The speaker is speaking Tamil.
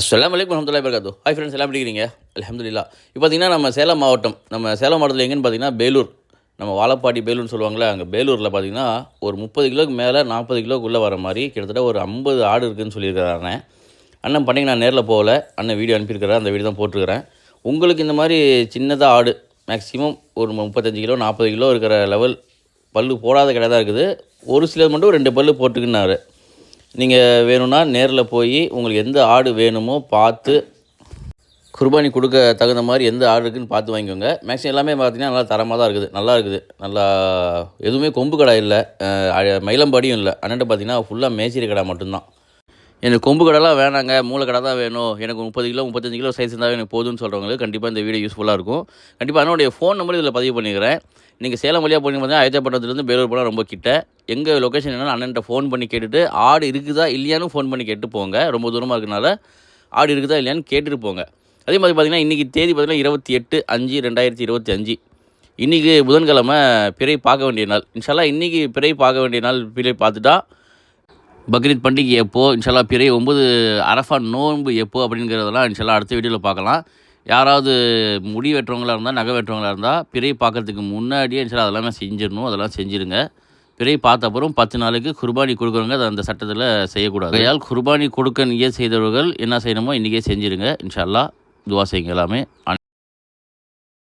அஸ்லாம் வலைக்கம் வரமத்துல்லாஹி வரகாத்து ஹாய் ஃப்ரெண்ட்ஸ் எல்லாம் எப்படி இருக்கிறீங்க அல்ஹம்துலில்லா. இப்போ பார்த்தீங்கன்னா நம்ம சேலம் மாவட்டம் நம்ம சேலம் மாவட்டத்தில் எங்கேன்னு பார்த்தீங்கன்னா பேலூர். நம்ம வாழப்பாடி பேலூர்னு சொல்லுவாங்களே அங்கே பேலூரில் பார்த்தீங்கன்னா ஒரு முப்பது கிலோக்கு மேலே நாற்பது கிலோக்குள்ளே வர மாதிரி கிட்டத்தட்ட ஒரு ஐம்பது ஆடு இருக்குதுன்னு சொல்லியிருக்கிறாங்க. அண்ணன் அண்ணன் நான் நேரில் போகல. அண்ணன் வீடியோ அனுப்பியிருக்கிறேன் அந்த வீடியோ தான் போட்டிருக்கிறேன். உங்களுக்கு இந்த மாதிரி சின்னதாக ஆடு மேக்ஸிமம் ஒரு முப்பத்தஞ்சு கிலோ நாற்பது கிலோ இருக்கிற லெவல் பல்லு போடாத கடை தான் இருக்குது. ஒரு சிலர் மட்டும் ரெண்டு பல்லு போட்டுக்குன்னாரு நீங்கள் வேணும்னா நேரில் போய் உங்களுக்கு எந்த ஆடு வேணுமோ பார்த்து குர்பானி கொடுக்க தகுந்த மாதிரி எந்த ஆடு இருக்குன்னு பார்த்து வாங்கிக்கோங்க. மேக்ஸிமம் எல்லாமே பார்த்தீங்கன்னா நல்லா தரமாக தான் இருக்குது. நல்லா இருக்குது. நல்லா எதுவுமே கொம்பு கடை இல்லை. மயிலம்பாடியும் இல்லை. அண்ணன்ட்ட பார்த்தீங்கன்னா ஃபுல்லாக மேய்ச்சரி கடை மட்டும்தான். எனக்கு கொம்பு கடைலாம் வேணாங்க. மூளை கடை தான் வேணும். எனக்கு முப்பது கிலோ முப்பத்தஞ்சு கிலோ சைஸ் இருந்தால் எனக்கு போதும்னு சொல்கிறவங்களுக்கு கண்டிப்பாக இந்த வீடியோ யூஸ்ஃபுல்லாக இருக்கும். கண்டிப்பாக அண்ணனுடைய ஃபோன் நம்பர் இதில் பதிவு பண்ணிக்கிறேன். நீங்கள் சேலம் வழியாக போனீங்க பார்த்தீங்கன்னா அயச்சப்பட்டத்துலேருந்து பேலூர் போனால் ரொம்ப கிட்ட. எங்கள் லொக்கேஷன் என்னென்னா அண்ணன்ட்ட ஃபோன் பண்ணி கேட்டுட்டு ஆடு இருக்குதா இல்லையானு ஃபோன் பண்ணி கேட்டு போங்க. ரொம்ப தூரமாக இருக்கனால ஆடு இருக்குதா இல்லையான்னு கேட்டுட்டு போங்க. அதே மாதிரி பார்த்தீங்கன்னா இன்றைக்கி தேதி பார்த்தீங்கன்னா இருபத்தி எட்டு அஞ்சு ரெண்டாயிரத்தி இருபத்தி அஞ்சு. இன்றைக்கி புதன்கிழமை பிறை பார்க்க வேண்டிய நாள். இன்ஷால்லா இன்றைக்கி பிறை பார்க்க வேண்டிய நாள் பிறை பார்த்துட்டா பக்ரீத் பண்டிகை எப்போ இன்ஷால்லா பிறை ஒம்பது அரஃபா நோன்பு எப்போ அப்படிங்கிறதெல்லாம் இன்ஷால்லா அடுத்த வீடியோவில் பார்க்கலாம். யாராவது முடி வெட்டுறவங்களாக இருந்தால் நகை வெட்டுறவங்களாக இருந்தால் பிறை பார்க்குறதுக்கு முன்னாடியே இன்ஷால்லா அதெல்லாமே செஞ்சிடணும். அதெல்லாம் செஞ்சுருங்க. பிறை பார்த்த அப்புறம் பத்து நாளைக்கு குர்பானி கொடுக்குறவங்க அது அந்த சட்டத்தில் செய்யக்கூடாது. அதையால் குர்பானி கொடுக்க நீங்கள் செய்தவர்கள் என்ன செய்யணுமோ இன்றைக்கே செஞ்சிருங்க. இன்ஷால்லா துவா செய்யுங்க எல்லாமே.